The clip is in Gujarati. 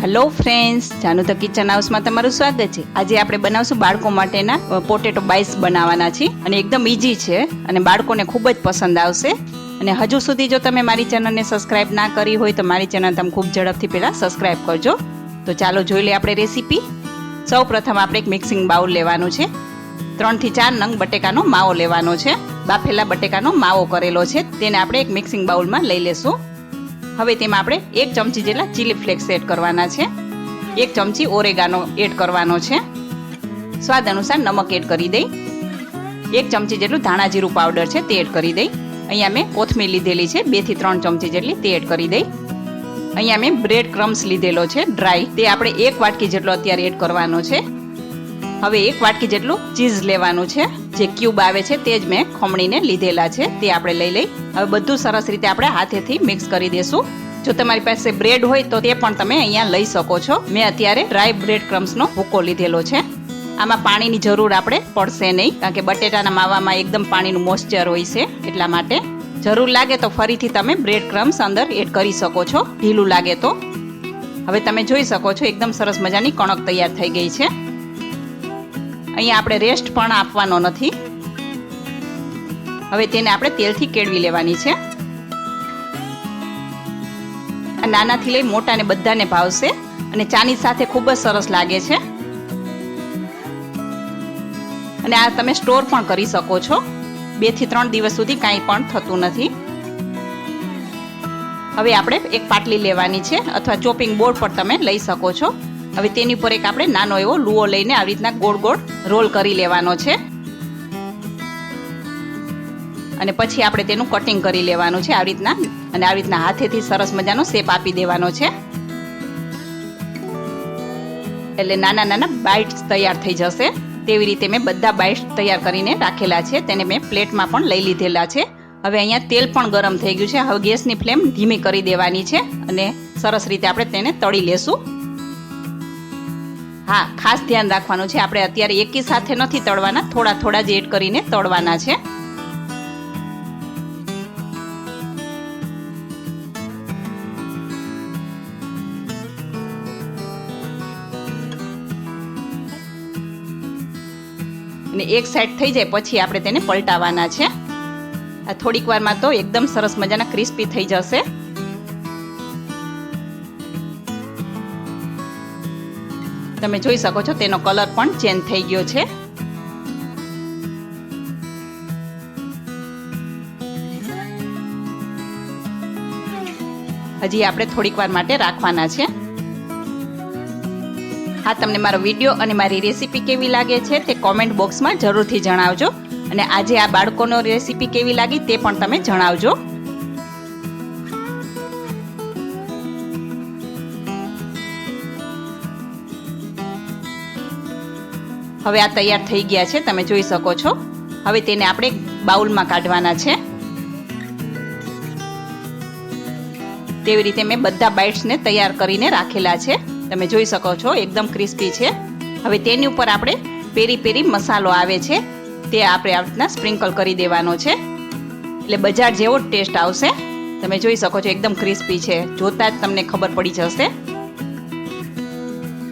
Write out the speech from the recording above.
Hello friends Janu the kitchen હાઉસમાં તમારું સ્વાગત છે. આજે આપણે બનાવશું બાળકો માટેના પોટેટો બાઇસ બનાવવાના છે અને એકદમ ઇઝી છે. અને બાળકોને ખૂબ જ પસંદ આવશે. અને હજુ સુધી જો તમે મારી ચેનલને સબસ્ક્રાઇબ ના કરી હોય તો મારી ચેનલ તમે ખૂબ ઝડપથી પહેલાં સબસ્ક્રાઇબ કરજો. તો ચાલો જોઈ લઈએ આપણે રેસીપી સૌ પ્રથમ આપણે એક મિક્સિંગ બાઉલ લેવાનું છે. ત્રણથી ચાર નંગ બટેકાનો માવો લેવાનો છે. બાફેલા બટેકાનો માવો કરેલો છે. તેને આપણે એક મિક્સિંગ બાઉલમાં લઈ લેશું. હવે તેમાં આપણે એક ચમચી જેટલા ચીલી ફ્લેક્સ એડ કરવાના છે. એક ચમચી ઓરેગાનો એડ કરવાનો છે. સ્વાદ અનુસાર નમક એડ કરી દઈ. એક ચમચી જેટલું ધાણા જીરું પાવડર છે તે એડ કરી દઈ. અહીંયા મેં કોથમીર લીધેલી છે, બેથી ત્રણ ચમચી જેટલી તે એડ કરી દઈ. અહીંયા મેં બ્રેડ ક્રમ્સ લીધેલો છે ડ્રાય તે આપણે એક વાટકી જેટલો અત્યારે એડ કરવાનો છે. હવે એક વાટકી જેટલું ચીઝ લેવાનું છે. જે ક્યુબ આવે છે તે જ મેં ખમણીને લીધેલા છે. તે આપણે લઈ લઈ. હવે બધું સરસ રીતે આપણે હાથેથી મિક્સ કરી દેશું. જો તમારી પાસે બ્રેડ હોય તો તે પણ તમે અહીંયા લઈ શકો છો. મેં અત્યારે ડ્રાય બ્રેડ ક્રમ્સનો ભૂકો લીધેલો છે. આમાં પાણીની જરૂર આપણે પડશે નહીં, કારણ કે બટેટાના માવામાં એકદમ પાણીનું મોઇસ્ચર હોય છે એટલા માટે. જરૂર લાગે તો ફરીથી તમે બ્રેડ ક્રમ્સ અંદર એડ કરી શકો છો. ઢીલું લાગે તો. હવે તમે જોઈ શકો છો, એકદમ સરસ મજાની કણક તૈયાર થઈ ગઈ છે. અહીંયા આપણે રેસ્ટ પણ આપવાનો નથી. હવે તેને આપણે તેલથી કેળવી લેવાની છે. આ નાનાથી લઈ મોટાને બધાને ભાવશે અને ચાની સાથે ખૂબ જ સરસ લાગે છે. અને આ તમે સ્ટોર પણ કરી શકો છો. બેથી ત્રણ દિવસ સુધી કાંઈ પણ થતું નથી. હવે આપણે એક પાટલી લેવાની છે અથવા ચોપિંગ બોર્ડ પર તમે લઈ શકો છો. હવે તેની ઉપર એક આપણે નાનો એવો લુઓ લઈને આવી રીતના ગોળ ગોળ રોલ કરી લેવાનો છે. અને પછી આપણે તેનું કટિંગ કરી લેવાનું છે આવી રીતના. અને આવી રીતના હાથેથી સરસ મજાનો શેપ આપી દેવાનો છે. એટલે નાના નાના બાઇટ્સ તૈયાર થઈ જશે. તેવી રીતે મેં બધા બાઇટ્સ તૈયાર કરીને રાખેલા છે. તેને મેં પ્લેટમાં પણ લઈ લીધેલા છે. હવે અહીંયા તેલ પણ ગરમ થઈ ગયું છે. હવે ગેસની ફ્લેમ ધીમી કરી દેવાની છે. અને સરસ રીતે આપણે તેને તળી લેશું. હા, ખાસ ધ્યાન રાખવાનું છે. આપણે અત્યારે એકી સાથે નથી તળવાના. થોડા થોડા જ એડ કરીને તળવાના છે. અને એક સાઈડ થઈ જાય, પછી આપણે તેને પલટાવવાના છે. આ થોડીક વારમાં તો એકદમ સરસ મજાના ક્રિસ્પી થઈ જશે. તમે જોઈ શકો છો, તેનો કલર પણ ચેન્જ થઈ ગયો છે. હજી આપણે થોડીક વાર માટે રાખવાના છે. હા, તમને મારો વીડિયો અને મારી રેસીપી કેવી લાગે છે તે કોમેન્ટ બોક્સમાં જરૂરથી જણાવજો. અને આજે આ બાળકોનો રેસીપી કેવી લાગી તે પણ તમે જણાવજો. હવે આ તૈયાર થઈ ગયા છે, તમે જોઈ શકો છો. હવે તેને આપણે બાઉલમાં કાઢવાના છે. તેવી રીતે મેં બધા બાઇટ્સને તૈયાર કરીને રાખેલા છે. તમે જોઈ શકો છો, એકદમ ક્રિસ્પી છે. હવે તેની ઉપર આપણે પેરી પેરી મસાલો આવે છે. તે આપણે આ રીતના સ્પ્રિંકલ કરી દેવાનો છે. એટલે બજાર જેવો ટેસ્ટ આવશે. તમે જોઈ શકો છો, એકદમ ક્રિસ્પી છે. જોતા જ તમને ખબર પડી જશે.